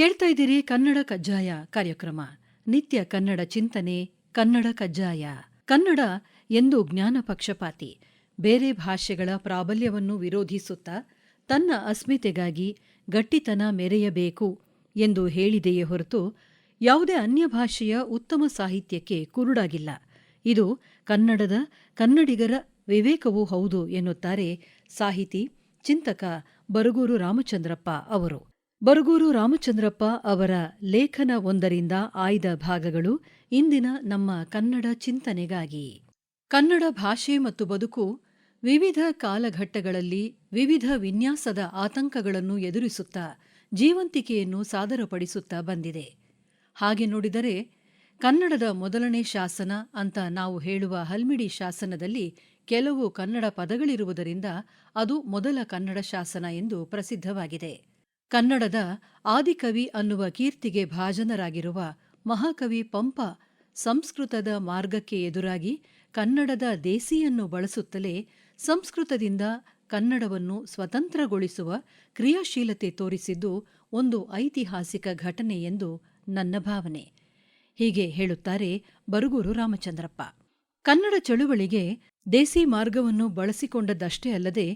ಕೇಳ್ತಾ ಇದ್ದೀರಿ ಕನ್ನಡ ಕಜ್ಜಾಯ ಕಾರ್ಯಕ್ರಮ. ನಿತ್ಯ ಕನ್ನಡ ಚಿಂತನೆ, ಕನ್ನಡ ಕಜ್ಜಾಯ. ಕನ್ನಡ ಎಂದು ಜ್ಞಾನ ಪಕ್ಷಪಾತಿ. ಬೇರೆ ಭಾಷೆಗಳ ಪ್ರಾಬಲ್ಯವನ್ನು ವಿರೋಧಿಸುತ್ತಾ ತನ್ನ ಅಸ್ಮಿತೆಗಾಗಿ ಗಟ್ಟಿತನ ಮೆರೆಯಬೇಕು ಎಂದು ಹೇಳಿದೆಯೇ ಹೊರತು ಯಾವುದೇ ಅನ್ಯ ಭಾಷೆಯ ಉತ್ತಮ ಸಾಹಿತ್ಯಕ್ಕೆ ಕುರುಡಾಗಿಲ್ಲ. ಇದು ಕನ್ನಡದ ಕನ್ನಡಿಗರ ವಿವೇಕವೂ ಹೌದು ಎನ್ನುತ್ತಾರೆ ಸಾಹಿತಿ, ಚಿಂತಕ ಬರಗೂರು ರಾಮಚಂದ್ರಪ್ಪ ಅವರು. ಬರಗೂರು ರಾಮಚಂದ್ರಪ್ಪ ಅವರ ಲೇಖನ ಒಂದರಿಂದ ಆಯ್ದ ಭಾಗಗಳು ಇಂದಿನ ನಮ್ಮ ಕನ್ನಡ ಚಿಂತನೆಗಾಗಿ. ಕನ್ನಡ ಭಾಷೆ ಮತ್ತು ಬದುಕು ವಿವಿಧ ಕಾಲಘಟ್ಟಗಳಲ್ಲಿ ವಿವಿಧ ವಿನ್ಯಾಸದ ಆತಂಕಗಳನ್ನು ಎದುರಿಸುತ್ತಾ ಜೀವಂತಿಕೆಯನ್ನು ಸಾದರಪಡಿಸುತ್ತಾ ಬಂದಿದೆ. ಹಾಗೆ ನೋಡಿದರೆ ಕನ್ನಡದ ಮೊದಲನೇ ಶಾಸನ ಅಂತ ನಾವು ಹೇಳುವ ಹಲ್ಮಿಡಿ ಶಾಸನದಲ್ಲಿ ಕೆಲವು ಕನ್ನಡ ಪದಗಳಿರುವುದರಿಂದ ಅದು ಮೊದಲ ಕನ್ನಡ ಶಾಸನ ಎಂದು ಪ್ರಸಿದ್ಧವಾಗಿದೆ. ಕನ್ನಡದ ಆದಿಕವಿ ಅನ್ನುವ ಕೀರ್ತಿಗೆ ಭಾಜನರಾಗಿರುವ ಮಹಾಕವಿ ಪಂಪ ಸಂಸ್ಕೃತದ ಮಾರ್ಗಕ್ಕೆ ಎದುರಾಗಿ ಕನ್ನಡದ ದೇಸಿಯನ್ನು ಬಳಸುತ್ತಲೇ ಸಂಸ್ಕೃತದಿಂದ ಕನ್ನಡವನ್ನು ಸ್ವತಂತ್ರಗೊಳಿಸುವ ಕ್ರಿಯಾಶೀಲತೆ ತೋರಿಸಿದ್ದು ಒಂದು ಐತಿಹಾಸಿಕ ಘಟನೆ ಎಂದು ನನ್ನ ಭಾವನೆ. ಹೀಗೆ ಹೇಳುತ್ತಾರೆ ಬರುಗೂರು ರಾಮಚಂದ್ರಪ್ಪ. ಕನ್ನಡ ಚಳುವಳಿಗೆ ದೇಸಿ ಮಾರ್ಗವನ್ನು ಬಳಸಿಕೊಂಡದ್ದಷ್ಟೇ ಅಲ್ಲದೆ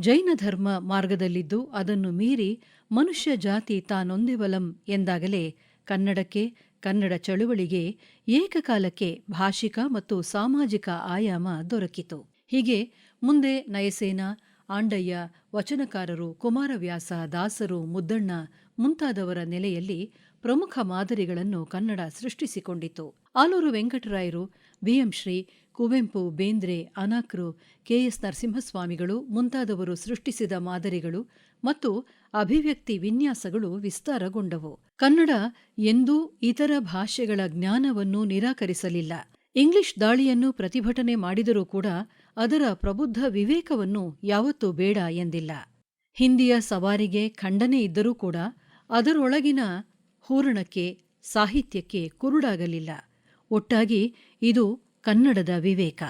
ಜೈನ ಧರ್ಮ ಮಾರ್ಗದಲ್ಲಿದ್ದು ಅದನ್ನು ಮೀರಿ ಮನುಷ್ಯ ಜಾತಿ ತಾನೊಂದಿವಲಂ ಎಂದಾಗಲೇ ಕನ್ನಡಕ್ಕೆ, ಕನ್ನಡ ಚಳುವಳಿಗೆ, ಏಕಕಾಲಕ್ಕೆ ಭಾಷಿಕ ಮತ್ತು ಸಾಮಾಜಿಕ ಆಯಾಮ ದೊರಕಿತು. ಹೀಗೆ ಮುಂದೆ ನಯಸೇನ, ಆಂಡಯ್ಯ, ವಚನಕಾರರು ಕುಮಾರವ್ಯಾಸ, ದಾಸರು, ಮುದ್ದಣ್ಣ ಮುಂತಾದವರ ನೆಲೆಯಲ್ಲಿ ಪ್ರಮುಖ ಮಾದರಿಗಳನ್ನು ಕನ್ನಡ ಸೃಷ್ಟಿಸಿಕೊಂಡಿತು. ಆಲೂರು ವೆಂಕಟರಾಯರು ಬಿಎಂಶ್ರೀ ಕುವೆಂಪು, ಬೇಂದ್ರೆ, ಅನಾಕ್ರು, ಕೆಎಸ್ ನರಸಿಂಹಸ್ವಾಮಿಗಳು ಮುಂತಾದವರು ಸೃಷ್ಟಿಸಿದ ಮಾದರಿಗಳು ಮತ್ತು ಅಭಿವ್ಯಕ್ತಿ ವಿನ್ಯಾಸಗಳು ವಿಸ್ತಾರಗೊಂಡವು. ಕನ್ನಡ ಎಂದೂ ಇತರ ಭಾಷೆಗಳ ಜ್ಞಾನವನ್ನು ನಿರಾಕರಿಸಲಿಲ್ಲ. ಇಂಗ್ಲಿಷ್ ದಾಳಿಯನ್ನು ಪ್ರತಿಭಟನೆ ಮಾಡಿದರೂ ಕೂಡ ಅದರ ಪ್ರಬುದ್ಧ ವಿವೇಕವನ್ನು ಯಾವತ್ತೂ ಬೇಡ ಎಂದಿಲ್ಲ. ಹಿಂದಿಯ ಸವಾರಿಗೆ ಖಂಡನೆ ಇದ್ದರೂ ಕೂಡ ಅದರೊಳಗಿನ ಹೂರಣಕ್ಕೆ, ಸಾಹಿತ್ಯಕ್ಕೆ ಕುರುಡಾಗಲಿಲ್ಲ. ಒಟ್ಟಾಗಿ ಇದು ಕನ್ನಡದ ವಿವೇಕ.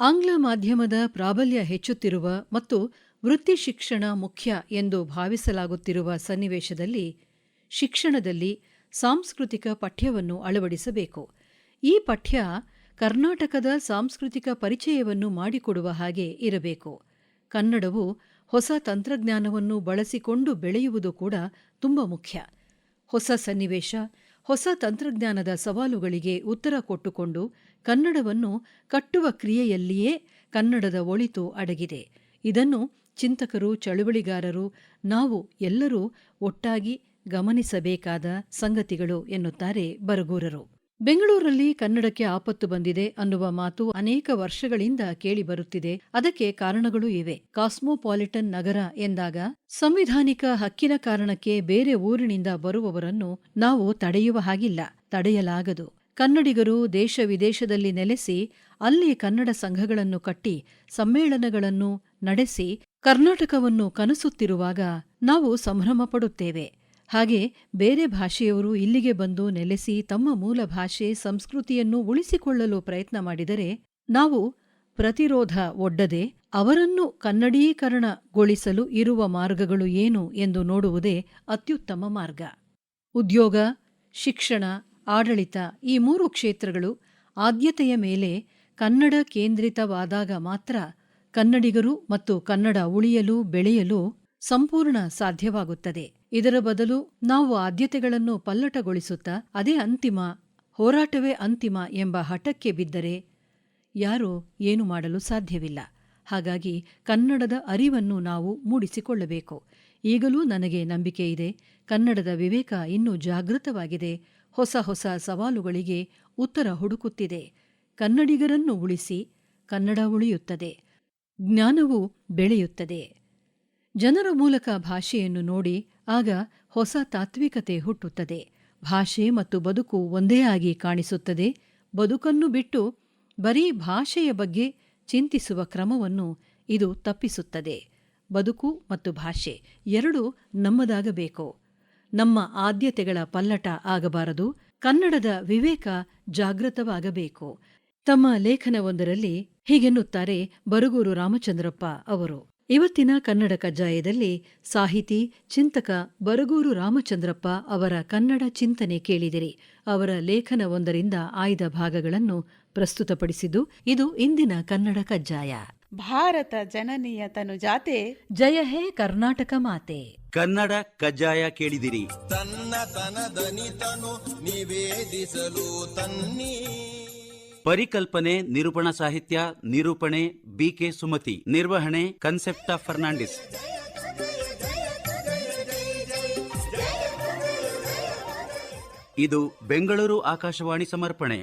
ಆಂಗ್ಲ ಮಾಧ್ಯಮದ ಪ್ರಾಬಲ್ಯ ಹೆಚ್ಚುತ್ತಿರುವ ಮತ್ತು ವೃತ್ತಿ ಶಿಕ್ಷಣ ಮುಖ್ಯ ಎಂದು ಭಾವಿಸಲಾಗುತ್ತಿರುವ ಸನ್ನಿವೇಶದಲ್ಲಿ ಶಿಕ್ಷಣದಲ್ಲಿ ಸಾಂಸ್ಕೃತಿಕ ಪಠ್ಯವನ್ನು ಅಳವಡಿಸಬೇಕು. ಈ ಪಠ್ಯ ಕರ್ನಾಟಕದ ಸಾಂಸ್ಕೃತಿಕ ಪರಿಚಯವನ್ನು ಮಾಡಿಕೊಡುವ ಹಾಗೆ ಇರಬೇಕು. ಕನ್ನಡವು ಹೊಸ ತಂತ್ರಜ್ಞಾನವನ್ನು ಬಳಸಿಕೊಂಡು ಬೆಳೆಯುವುದು ಕೂಡ ತುಂಬ ಮುಖ್ಯ. ಹೊಸ ಸನ್ನಿವೇಶ, ಹೊಸ ತಂತ್ರಜ್ಞಾನದ ಸವಾಲುಗಳಿಗೆ ಉತ್ತರ ಕೊಟ್ಟುಕೊಂಡು ಕನ್ನಡವನ್ನು ಕಟ್ಟುವ ಕ್ರಿಯೆಯಲ್ಲಿಯೇ ಕನ್ನಡದ ಒಳಿತು ಅಡಗಿದೆ. ಇದನ್ನು ಚಿಂತಕರು, ಚಳುವಳಿಗಾರರು, ನಾವು ಎಲ್ಲರೂ ಒಟ್ಟಾಗಿ ಗಮನಿಸಬೇಕಾದ ಸಂಗತಿಗಳು ಎನ್ನುತ್ತಾರೆ ಬರಗೂರರು. ಬೆಂಗಳೂರಲ್ಲಿ ಕನ್ನಡಕ್ಕೆ ಆಪತ್ತು ಬಂದಿದೆ ಅನ್ನುವ ಮಾತು ಅನೇಕ ವರ್ಷಗಳಿಂದ ಕೇಳಿಬರುತ್ತಿದೆ. ಅದಕ್ಕೆ ಕಾರಣಗಳೂ ಇವೆ. ಕಾಸ್ಮೋಪಾಲಿಟನ್ ನಗರ ಎಂದಾಗ ಸಂವಿಧಾನಿಕ ಹಕ್ಕಿನ ಕಾರಣಕ್ಕೆ ಬೇರೆ ಊರಿನಿಂದ ಬರುವವರನ್ನು ನಾವು ತಡೆಯುವ ಹಾಗಿಲ್ಲ. ತಡೆಯಲಾಗದು. ಕನ್ನಡಿಗರು ದೇಶ ವಿದೇಶದಲ್ಲಿ ನೆಲೆಸಿ, ಅಲ್ಲಿ ಕನ್ನಡ ಸಂಘಗಳನ್ನು ಕಟ್ಟಿ, ಸಮ್ಮೇಳನಗಳನ್ನು ನಡೆಸಿ, ಕರ್ನಾಟಕವನ್ನು ಕನಸುತ್ತಿರುವಾಗ ನಾವು ಸಂಭ್ರಮ ಪಡುತ್ತೇವೆ ಹಾಗೆ ಬೇರೆ ಭಾಷೆಯವರು ಇಲ್ಲಿಗೆ ಬಂದು ನೆಲೆಸಿ ತಮ್ಮ ಮೂಲ ಭಾಷೆ, ಸಂಸ್ಕೃತಿಯನ್ನು ಉಳಿಸಿಕೊಳ್ಳಲು ಪ್ರಯತ್ನ ಮಾಡಿದರೆ ನಾವು ಪ್ರತಿರೋಧ ಒಡ್ಡದೆ ಅವರನ್ನು ಕನ್ನಡೀಕರಣಗೊಳಿಸಲು ಇರುವ ಮಾರ್ಗಗಳು ಏನು ಎಂದು ನೋಡುವುದೇ ಅತ್ಯುತ್ತಮ ಮಾರ್ಗ. ಉದ್ಯೋಗ, ಶಿಕ್ಷಣ, ಆಡಳಿತ ಈ ಮೂರು ಕ್ಷೇತ್ರಗಳು ಆದ್ಯತೆಯ ಮೇಲೆ ಕನ್ನಡ ಕೇಂದ್ರಿತವಾದಾಗ ಮಾತ್ರ ಕನ್ನಡಿಗರು ಮತ್ತು ಕನ್ನಡ ಉಳಿಯಲು, ಬೆಳೆಯಲು ಸಂಪೂರ್ಣ ಸಾಧ್ಯವಾಗುತ್ತದೆ. ಇದರ ಬದಲು ನಾವು ಆದ್ಯತೆಗಳನ್ನು ಪಲ್ಲಟಗೊಳಿಸುತ್ತಾ ಅದೇ ಅಂತಿಮ, ಹೋರಾಟವೇ ಅಂತಿಮ ಎಂಬ ಹಠಕ್ಕೆ ಬಿದ್ದರೆ ಯಾರೂ ಏನು ಮಾಡಲು ಸಾಧ್ಯವಿಲ್ಲ. ಹಾಗಾಗಿ ಕನ್ನಡದ ಅರಿವನ್ನು ನಾವು ಮೂಡಿಸಿಕೊಳ್ಳಬೇಕು. ಈಗಲೂ ನನಗೆ ನಂಬಿಕೆ ಇದೆ. ಕನ್ನಡದ ವಿವೇಕ ಇನ್ನೂ ಜಾಗೃತವಾಗಿದೆ. ಹೊಸ ಹೊಸ ಸವಾಲುಗಳಿಗೆ ಉತ್ತರ ಹುಡುಕುತ್ತಿದೆ. ಕನ್ನಡಿಗರನ್ನು ಉಳಿಸಿ ಕನ್ನಡ ಉಳಿಯುತ್ತದೆ. ಜ್ಞಾನವು ಬೆಳೆಯುತ್ತದೆ. ಜನರ ಮೂಲಕ ಭಾಷೆಯನ್ನು ನೋಡಿ ಆಗ ಹೊಸ ತಾತ್ವಿಕತೆ ಹುಟ್ಟುತ್ತದೆ. ಭಾಷೆ ಮತ್ತು ಬದುಕು ಒಂದೇ ಆಗಿ ಕಾಣಿಸುತ್ತದೆ. ಬದುಕನ್ನು ಬಿಟ್ಟು ಬರೀ ಭಾಷೆಯ ಬಗ್ಗೆ ಚಿಂತಿಸುವ ಕ್ರಮವನ್ನು ಇದು ತಪ್ಪಿಸುತ್ತದೆ. ಬದುಕು ಮತ್ತು ಭಾಷೆ ಎರಡೂ ನಮ್ಮದಾಗಬೇಕು. ನಮ್ಮ ಆದ್ಯತೆಗಳ ಪಲ್ಲಟ ಆಗಬಾರದು. ಕನ್ನಡದ ವಿವೇಕ ಜಾಗೃತವಾಗಬೇಕು. ತಮ್ಮ ಲೇಖನವೊಂದರಲ್ಲಿ ಹೀಗೆನ್ನುತ್ತಾರೆ ಬರಗೂರು ರಾಮಚಂದ್ರಪ್ಪ ಅವರು. ಇವತ್ತಿನ ಕನ್ನಡ ಕಜ್ಜಾಯದಲ್ಲಿ ಸಾಹಿತಿ ಚಿಂತಕ ಬರಗೂರು ರಾಮಚಂದ್ರಪ್ಪ ಅವರ ಕನ್ನಡ ಚಿಂತನೆ ಕೇಳಿದಿರಿ. ಅವರ ಲೇಖನವೊಂದರಿಂದ ಆಯ್ದ ಭಾಗಗಳನ್ನು ಪ್ರಸ್ತುತಪಡಿಸಿದ್ದು ಇದು ಇಂದಿನ ಕನ್ನಡ ಕಜ್ಜಾಯ. ಭಾರತ ಜನನೆಯ ತನು ಜಾತೆ ಜಯ ಹೇ ಕರ್ನಾಟಕ ಮಾತೆ. ಕನ್ನಡ ಕಜ್ಜಾಯ ಕೇಳಿದಿರಿ. ತನ್ನತನದನಿತನು ನಿವೇದಿಸಲು ತನ್ನಿ. ಪರಿಕಲ್ಪನೆ ನಿರೂಪಣಾ ಸಾಹಿತ್ಯ ನಿರೂಪಣೆ ಬಿಕೆ ಸುಮತಿ ನಿರ್ವಹಣೆ ಕನ್ಸೆಪ್ಟ ಫರ್ನಾಂಡಿಸ್. ಇದು ಬೆಂಗಳೂರು ಆಕಾಶವಾಣಿ ಸಮರ್ಪಣೆ.